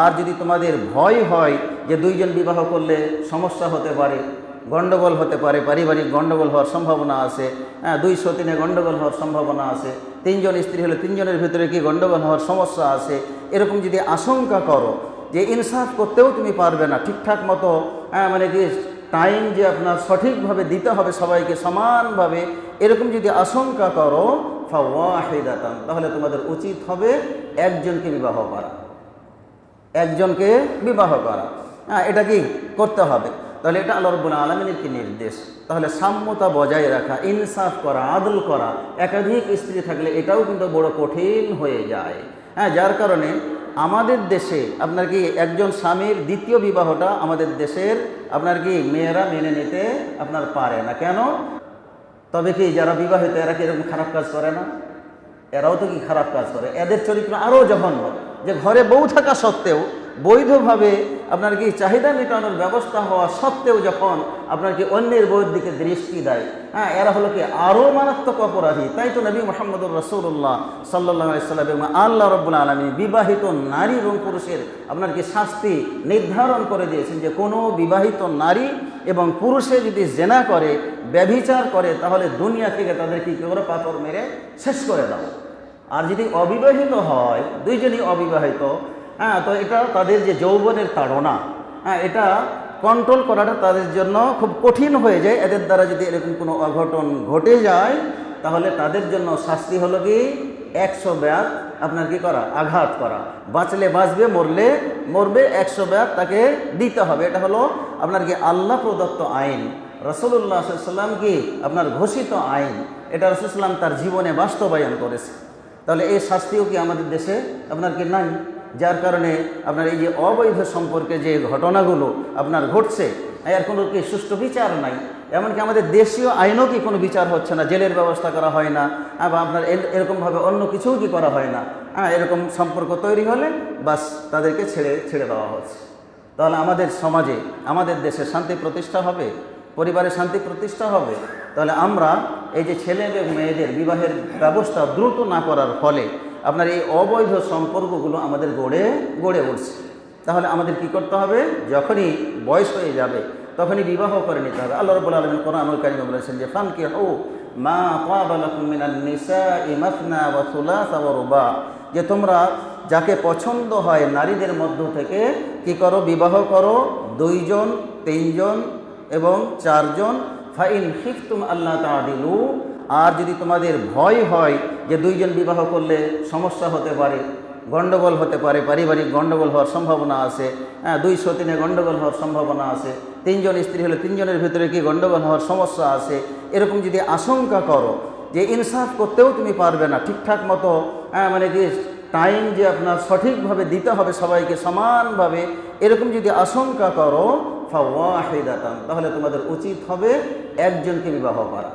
আর যদি তোমাদের ভয় হয় যে দুইজন বিবাহ করলে সমস্যা হতে পারে, গণ্ডগোল হতে পারে, পারিবারিক গণ্ডগোল হওয়ার সম্ভাবনা আছে হ্যাঁ দুই সতীনে গণ্ডগোল হওয়ার সম্ভাবনা আছে, তিনজন স্ত্রী হলে তিনজনের ভিতরে কি গণ্ডগোল হওয়ার সমস্যা আছে, এরকম যদি আশঙ্কা করো যে ইনসাফ করতেও তুমি পারবে না ঠিকঠাক মতো হ্যাঁ মানে কি টাইম যে আপনার সঠিকভাবে দিতে হবে সবাইকে সমানভাবে, এরকম যদি আশঙ্কা করো, ফাওয়াহিদাতান, তাহলে তোমাদের উচিত হবে একজনকে বিবাহ করা। একজনকে বিবাহ করা। হ্যাঁ এটা কি করতে হবে? তাহলে এটা আল্লাহ রব্বুল আলমিনের কি নির্দেশ? তাহলে সাম্যতা বজায় রাখা, ইনসাফ করা, আদল করা, একাধিক স্ত্রী থাকলে এটাও কিন্তু বড় কঠিন হয়ে যায়। হ্যাঁ যার কারণে আমাদের দেশে আপনার কি একজন স্বামীর দ্বিতীয় বিবাহটা আমাদের দেশের আপনার কি মেয়েরা মেনে নিতে আপনার পারে না। কেন? তবে কি যারা বিবাহিত, এরা কি এরকম খারাপ কাজ করে না? এরাও তো কি খারাপ কাজ করে? এদের চরিত্র আরও জঘন্য। যে ঘরে বউ থাকা সত্ত্বেও বৈধভাবে আপনার কি চাহিদা মেটানোর ব্যবস্থা হওয়া সত্ত্বেও যখন আপনার কি অন্যের বউয়ের দিকে দৃষ্টি দেয় হ্যাঁ এরা হলো কি আরও মারাত্মক অপরাধী। তাই তো নবী মোহাম্মদুর রসুল্লাহ সাল্লাহ সাল্লাম এবং আল্লাহ রব্বুল আলমী বিবাহিত নারী এবং পুরুষের আপনার কি শাস্তি নির্ধারণ করে দিয়েছেন যে কোনো বিবাহিত নারী এবং পুরুষে যদি জেনা করে, ব্যভিচার করে, তাহলে দুনিয়া থেকে তাদের কি করে পাথর মেরে শেষ করে দাও আর যদি অবিবাহিত হয়, দুইজনই অবিবাহিত হ্যাঁ তো এটা তাদের যে যৌবনের তাড়না হ্যাঁ এটা কন্ট্রোল করাটা তাদের জন্য খুব কঠিন হয়ে যায়। এদের দ্বারা যদি এরকম কোনো অঘটন ঘটে যায়, তাহলে তাদের জন্য শাস্তি হলো কি? একশো ব্যাগ আপনার কি করা? আঘাত করা। বাঁচলে বাঁচবে, মরলে মরবে, একশো ব্যাগ তাকে দিতে হবে। এটা হলো আপনার কি আল্লাহ প্রদত্ত আইন। রসুল্লাহ সাল্লাম কি? আপনার ঘোষিত আইন। এটা রসুলাম তার জীবনে বাস্তবায়ন করেছে। তাহলে এই শাস্তিও কি আমাদের দেশে আপনার কি নাই? যার কারণে আপনার এই যে অবৈধ সম্পর্কে যে ঘটনাগুলো আপনার ঘটছে, এর কোনো কি সুষ্ঠু বিচার নাই? এমনকি আমাদের দেশীয় আইনও কি কোনো বিচার হচ্ছে না? জেলের ব্যবস্থা করা হয় না বা আপনার এর- এরকমভাবে অন্য কিছুও কি করা হয় না? হ্যাঁ এরকম সম্পর্ক তৈরি হলে বাস তাদেরকে ছেড়ে ছেড়ে দেওয়া হচ্ছে। তাহলে আমাদের সমাজে, আমাদের দেশে শান্তি প্রতিষ্ঠা হবে? পরিবারে শান্তি প্রতিষ্ঠা হবে? তাহলে আমরা এই যে ছেলে এবং মেয়েদের বিবাহের ব্যবস্থা দ্রুত না করার ফলে আপনার এই অবৈধ সম্পর্কগুলো আমাদের গড়ে গড়ে উঠছে। তাহলে আমাদের কি করতে হবে? যখনই বয়স হয়ে যাবে, তখনই বিবাহ করে নিতে হবে। আল্লাহ রবুল আলমিন কোরআন কারিমে বলেছেন যে ফান কে হো মা রুবা। যে তোমরা যাকে পছন্দ হয় নারীদের মধ্য থেকে কি করো? বিবাহ করো। দুইজন, তিনজন এবং চারজন ফাইন খিফতুম আল্লাহ তাদিলু। আর যদি তোমাদের ভয় হয় যে দুইজন বিবাহ করলে সমস্যা হতে পারে, গণ্ডগোল হতে পারে, পারিবারিক গণ্ডগোল হওয়ার সম্ভাবনা আছে হ্যাঁ দুই সতীনে গণ্ডগোল হওয়ার সম্ভাবনা আছে, তিনজন স্ত্রী হলে তিনজনের ভিতরে কি গণ্ডগোল হওয়ার সমস্যা আছে, এরকম যদি আশঙ্কা করো যে ইনসাফ করতেও তুমি পারবে না ঠিকঠাক মতো হ্যাঁ মানে কি টাইম যে আপনার সঠিকভাবে দিতে হবে সবাইকে সমানভাবে, এরকম যদি আশঙ্কা করো, ফাওয়াহিদাতান, তাহলে তোমাদের উচিত হবে একজনকে বিবাহ করা।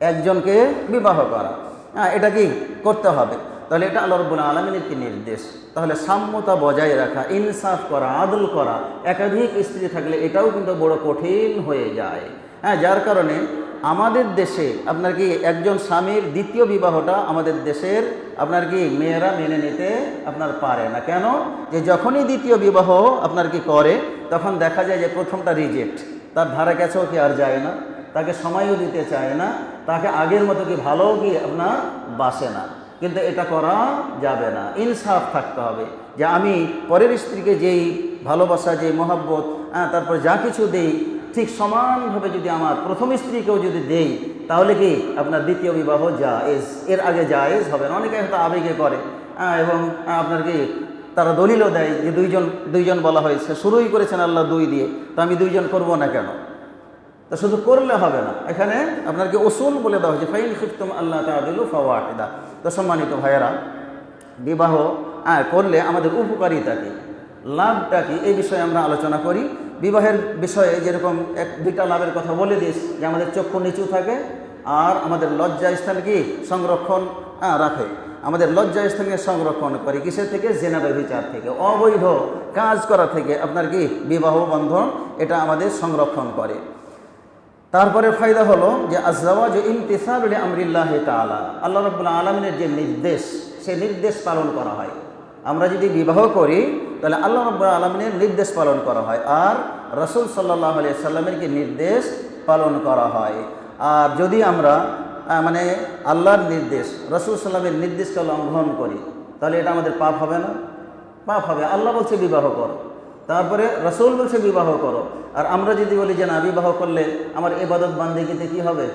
একজনকে বিবাহ করা। হ্যাঁ এটা কি করতে হবে? তাহলে এটা আল্লাহ রব্বুল আলমিনের কি নির্দেশ? তাহলে সাম্যতা বজায় রাখা, ইনসাফ করা, আদল করা, একাধিক স্ত্রী থাকলে এটাও কিন্তু বড় কঠিন হয়ে যায়। হ্যাঁ যার কারণে আমাদের দেশে আপনার কি একজন স্বামীর দ্বিতীয় বিবাহটা আমাদের দেশের আপনার কি মেয়েরা মেনে নিতে আপনার পারে না। কেন? যে যখনই দ্বিতীয় বিবাহ আপনার কি করে, তখন দেখা যায় যে প্রথমটা রিজেক্ট তার ধারে কাছেও কি আর যায় না? তাকে সময়ও দিতে চায় না তাকে আগের মতো কি ভালো কি আপনার বাসে না। কিন্তু এটা করা যাবে না। ইনসাফ থাকতে হবে যে আমি পরের স্ত্রীকে যেই ভালোবাসা যেই মহাব্বত হ্যাঁ তারপর যা কিছু দেই ঠিক সমানভাবে যদি আমার প্রথম স্ত্রীকেও যদি দেই তাহলে কি আপনার দ্বিতীয় বিবাহ জায়েজ? এর আগে জায়েজ হবে না। অনেকে হয়তো আবেগে করে হ্যাঁ, এবং আপনার কি তারা দলিলও দেয় যে দুইজন দুইজন বলা হয়েছে শুরুই করেছেন আল্লাহ দুই দিয়ে তো আমি দুইজন করব না কেন? তা শুধু করলে হবে না। এখানে আপনাকে ওসুল বলে দেওয়া হয়েছে ফাইল খিফতুম আল্লাহ তাদিলু ফাওয়াহিদা। তো সম্মানিত ভাইয়েরা বিবাহ হ্যাঁ করলে আমাদের উপকারিতা কি? লাভটা কি? এই বিষয়ে আমরা আলোচনা করি। বিবাহের বিষয়ে যেরকম এক দুইটা লাভের কথা বলে দিস যে আমাদের চক্ষু নিচু থাকে আর আমাদের লজ্জা স্থান কি? সংরক্ষণ হ্যাঁ, রাখে। আমাদের লজ্জা স্থানকে সংরক্ষণ করে কিসের থেকে? জেনারেল বিচার থেকে। অবৈধ কাজ করা থেকে। আপনার কি বিবাহ বন্ধন? এটা আমাদের সংরক্ষণ করে। তারপরে ফায়দা হলো যে আজওয়াজ ইমতিসাল আমরিল্লাহ তালা আল্লাহ রব্বুল্লা আলমিনের যে নির্দেশ, সে নির্দেশ পালন করা হয়। আমরা যদি বিবাহ করি, তাহলে আল্লাহ রব্বুল আলমিনের নির্দেশ পালন করা হয়। আর রসুল সাল্লাহ আলিয়া সাল্লামের কি নির্দেশ পালন করা হয়। আর যদি আমরা মানে আল্লাহর নির্দেশ, রসুল সাল্লামের নির্দেশকে লঙ্ঘন করি, তাহলে এটা আমাদের পাপ হবে না? পাপ হবে। আল্লাহ বলছে, বিবাহ করো। তারপরে রসুল বলছে, বিবাহ করো। আর আমরা যদি বলি যে না, বিবাহ করলে আমার এবাদত বান্দিগিতে কী হবে?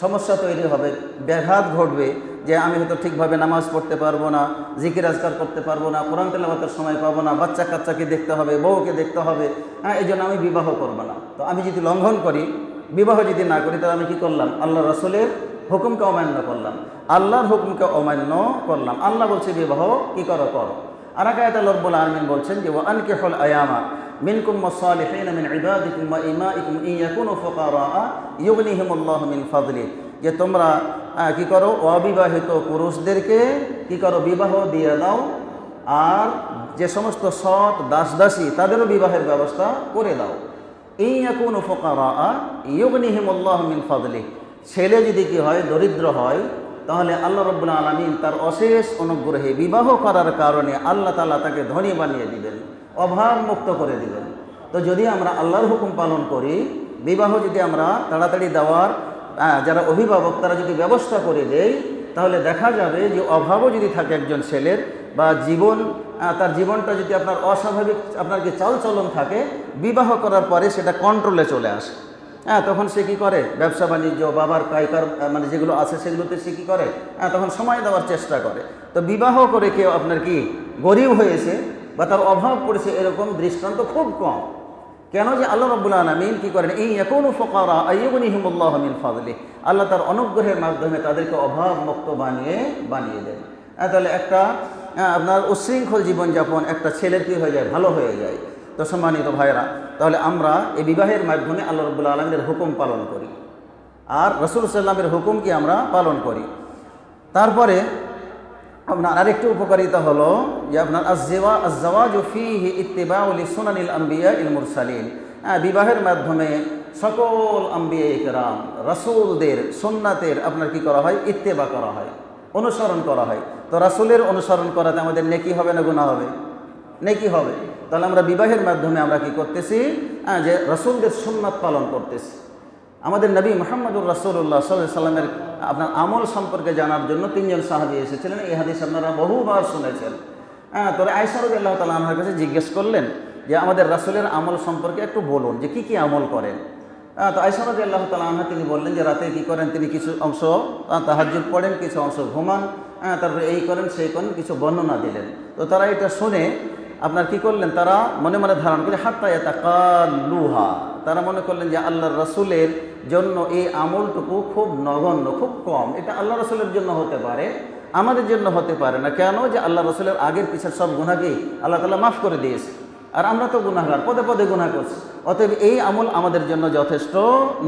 সমস্যা তৈরি হবে। ব্যাঘাত ঘটবে যে আমি হয়তো ঠিকভাবে নামাজ পড়তে পারব না, জিকির আজকার করতে পারব না, কোরআন তেলাবাতের সময় পাবো না, বাচ্চা কাচ্চাকে দেখতে হবে, বউকে দেখতে হবে। হ্যাঁ এই জন্য আমি বিবাহ করব না। তো আমি যদি লঙ্ঘন করি, বিবাহ যদি না করি, তাহলে আমি কি করলাম? আল্লাহ রসুলের হুকুমকে অমান্য করলাম। আল্লাহর হুকুমকে অমান্য করলাম। আল্লাহ বলছে, বিবাহ কি করো করো। আর আকায়াত রব্বুল আলমিন বলছেন যে ও আনকিহুল আয়ামা মিনকুম সালিহিন মিন ইবাদিকুম ওয়া ইমাইকুম ইয়াকুনু ফুকারা ইউগনিহিমুল্লাহু মিন ফাদলি। যে তোমরা কি করো, অবিবাহিত পুরুষদেরকে কি করো, বিবাহ দিয়ে দাও। আর যে সমস্ত সৎ দাস দাসী তাদেরও বিবাহের ব্যবস্থা করে দাও। এখন ফোকারা ইয়গনিহিমুল্লাহ মিন ফাদলি। ছেলে যদি কি হয়, দরিদ্র হয়, তাহলে আল্লাহ রব্বুল আলমিন তার অশেষ অনুগ্রহে বিবাহ করার কারণে আল্লাহ তালা তাকে ধনী বানিয়ে দিবেন অভাব মুক্ত করে দিবেন। তো যদি আমরা আল্লাহর হুকুম পালন করি, বিবাহ যদি আমরা তাড়াতাড়ি দেওয়ার যারা অভিভাবক তারা যদি ব্যবস্থা করে দেয় তাহলে দেখা যাবে যে অভাবও যদি থাকে একজন ছেলের বা জীবন তার জীবনটা যদি আপনার অস্বাভাবিক, আপনার কি চালচলন থাকে, বিবাহ করার পরে সেটা কন্ট্রোলে চলে আসে। হ্যাঁ তখন সে কী করে? ব্যবসা বাণিজ্য বাবার কায়কার মানে যেগুলো আছে সেগুলোতে সে কী করে? হ্যাঁ তখন সময় দেওয়ার চেষ্টা করে। তো বিবাহ করে কেউ আপনার কি গরিব হয়েছে বা তার অভাব পড়েছে এরকম দৃষ্টান্ত খুব কম। কেন যে আল্লাহ রব্বুল আলমিন কী করেন? এই এখনও ফকারা আইয়ুগনিহিমুল্লাহ মিন ফাদলি। আল্লাহ তার অনুগ্রহের মাধ্যমে তাদেরকে অভাব মুক্ত বানিয়ে বানিয়ে হ্যাঁ, তাহলে একটা হ্যাঁ, আপনার উচ্ছৃঙ্খল জীবনযাপন একটা ছেলের কী হয়ে যায়? ভালো হয়ে যায়। তো সম্মানিত ভাইরা তাহলে আমরা এই বিবাহের মাধ্যমে আল্লাহ রব্বুল আলমের হুকুম পালন করি। আর রসুল সাল্লামের হুকুমকে আমরা পালন করি? তারপরে আপনার আরেকটি উপকারিতা হলো যে আপনার আজেওয়া আজওয়াজ ফিহি ইত্তেবাউলি সোনানিল আম্বিয়া ইল মুরসালিন। হ্যাঁ বিবাহের মাধ্যমে সকল আম্বিয়া ইকরাম রাসূলদের সুন্নাতের আপনার কি করা হয়? ইত্তেবা করা হয়, অনুসরণ করা হয়। তো রাসূলের অনুসরণ করাতে আমাদের নেকি হবে না গুনাহ হবে? নেকি হবে? তাহলে আমরা বিবাহের মাধ্যমে আমরা কি করতেছি? যে রসুলদের সুন্নাত পালন করতেছি। আমাদের নবী মোহাম্মদুর রাসুল্লাহ সাল্লামের আপনার আমল সম্পর্কে জানার জন্য তিনজন সাহাবি এসেছিলেন। এই হাদিস আপনারা বহুবার শুনেছেন। হ্যাঁ তবে আয়সারদ আল্লাহ তালা আমার কাছে জিজ্ঞেস করলেন যে আমাদের রাসুলের আমল সম্পর্কে একটু বলুন, যে কি কি আমল করেন? তো আয়সারদ আল্লাহ তালা তিনি বললেন যে রাতে কি করেন? তিনি কিছু অংশ তাহাজুদ পড়েন, কিছু অংশ ঘুমান হ্যাঁ তারপরে এই করেন, সেই করেন, কিছু বর্ণনা দিলেন। তো তারা এটা শুনে আপনার কি করলেন তারা মনে মনে ধারণ করে, হাত্তা লুহা তারা মনে করলেন যে আল্লাহ রসুলের জন্য এই আমলটুকু খুব নগণ্য, খুব কম। এটা আল্লাহ রসুলের জন্য হতে পারে, আমাদের জন্য হতে পারে না। কেন? যে আল্লাহ রসুলের আগের পিছের সব গুণাকেই আল্লাহ তালা মাফ করে দিয়েছে। আর আমরা তো গুনাহগার, পদে পদে গুনাহ করছি। অতএব এই আমল আমাদের জন্য যথেষ্ট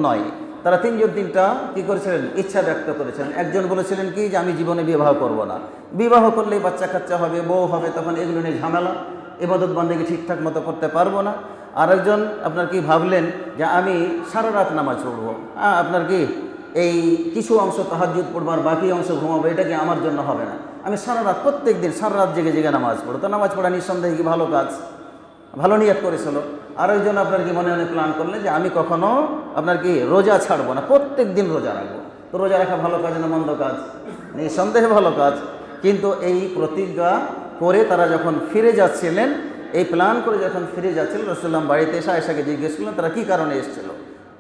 নয়। তারা তিনজন তিনটা কি করেছিলেন? ইচ্ছা ব্যক্ত করেছিলেন। একজন বলেছিলেন কি যে, আমি জীবনে বিবাহ করব না। বিবাহ করলেই বাচ্চা কাচ্চা হবে, বউ হবে, তখন এগুলো নিয়ে ঝামেলা, এবাদত বন্দেকে ঠিকঠাক মতো করতে পারব না। আরেকজন আপনার কি ভাবলেন যে, আমি সারা রাত নামাজ পড়ব। হ্যাঁ আপনার কি এই কিছু অংশ তাহাজুদ পড়ব আর বাকি অংশ ঘুমাবো, এটা কি আমার জন্য হবে না? আমি সারা রাত প্রত্যেক দিন সারা রাত জেগে জেগে নামাজ পড়ব। তো নামাজ পড়া নিঃসন্দেহে কি ভালো কাজ? ভালো নিয়াত করেছিল। আরেকজন আপনার কি মনে মনে প্ল্যান করলেন যে আমি কখনো আপনার কি রোজা ছাড়বো না? প্রত্যেক দিন রোজা রাখব। তো রোজা রাখা ভালো কাজ না মন্দ কাজ? নিঃসন্দেহে ভালো কাজ। কিন্তু এই প্রতিজ্ঞা করে তারা যখন ফিরে যাচ্ছিলেন, এই প্ল্যান করে যখন ফিরে যাচ্ছিলেন রসুল্লাম বাড়িতে এসে আয়সাকে জিজ্ঞেস করলেন, তারা কী কারণে এসেছিল?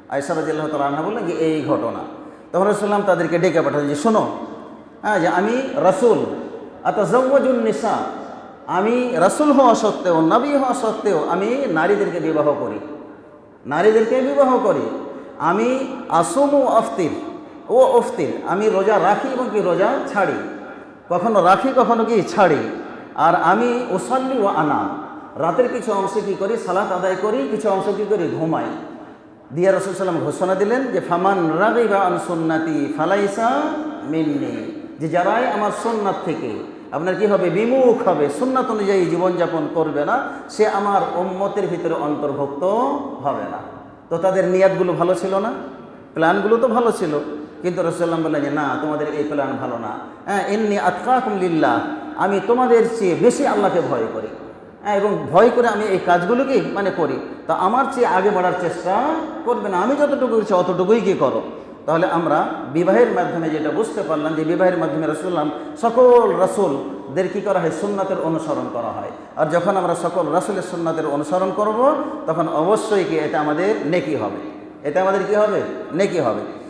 আয়সা রাজিল্লাহ তালা আনহা বললেন যে এই ঘটনা। তখন রসুল্লাম তাদেরকে ডেকে পাঠালেন যে শোনো হ্যাঁ যে আমি রসুল আতাজুন নিসা আমি রসুল হওয়া সত্ত্বেও, নবী হওয়া সত্ত্বেও আমি নারীদেরকে বিবাহ করি। নারীদেরকে বিবাহ করি। আমি আসুম ও আফতির ও অফতির, আমি রোজা রাখি এবং কি রোজা ছাড়ি। কখনো রাখি, কখনো কি ছাড়ি। আর আমি ওসাল্লি ও আনাম রাতের কিছু অংশে কী করি? সালাত আদায় করি, কিছু অংশ কী করি? ঘুমাই। দিয়া রসুল সাল্লাম ঘোষণা দিলেন যে, ফামান রাগিবা আন সুন্নাতি ফালাইসা মিন্নি। যে যারাই আমার সুন্নাত থেকে আপনার কি হবে? বিমুখ হবে। সুন্নাত অনুযায়ী জীবনযাপন করবে না। সে আমার উম্মতের ভিতরে অন্তর্ভুক্ত হবে না। তো তাদের নিয়াতগুলো ভালো ছিল না? প্ল্যানগুলো তো ভালো ছিল। কিন্তু রসুল্লাম বললেন যে না, তোমাদের এই প্ল্যান ভালো না। হ্যাঁ এমনি আতকাকুম লিল্লাহ। আমি তোমাদের চেয়ে বেশি আল্লাহকে ভয় করি। হ্যাঁ এবং ভয় করে আমি এই কাজগুলোকে মানে করি। তা আমার চেয়ে আগে বাড়ার চেষ্টা করবে না। আমি যতটুকু করছি, অতটুকুই কি করো? তাহলে আমরা বিবাহের মাধ্যমে যেটা বুঝতে পারলাম যে বিবাহের মাধ্যমে রসুল্লাম সকল রসুলদের কী করা হয়? সুন্নাতের অনুসরণ করা হয়। আর যখন আমরা সকল রসুলের সুন্নাতের অনুসরণ করব, তখন অবশ্যই কি এটা আমাদের নেকি হবে। এটা আমাদের কি হবে? নেকি হবে।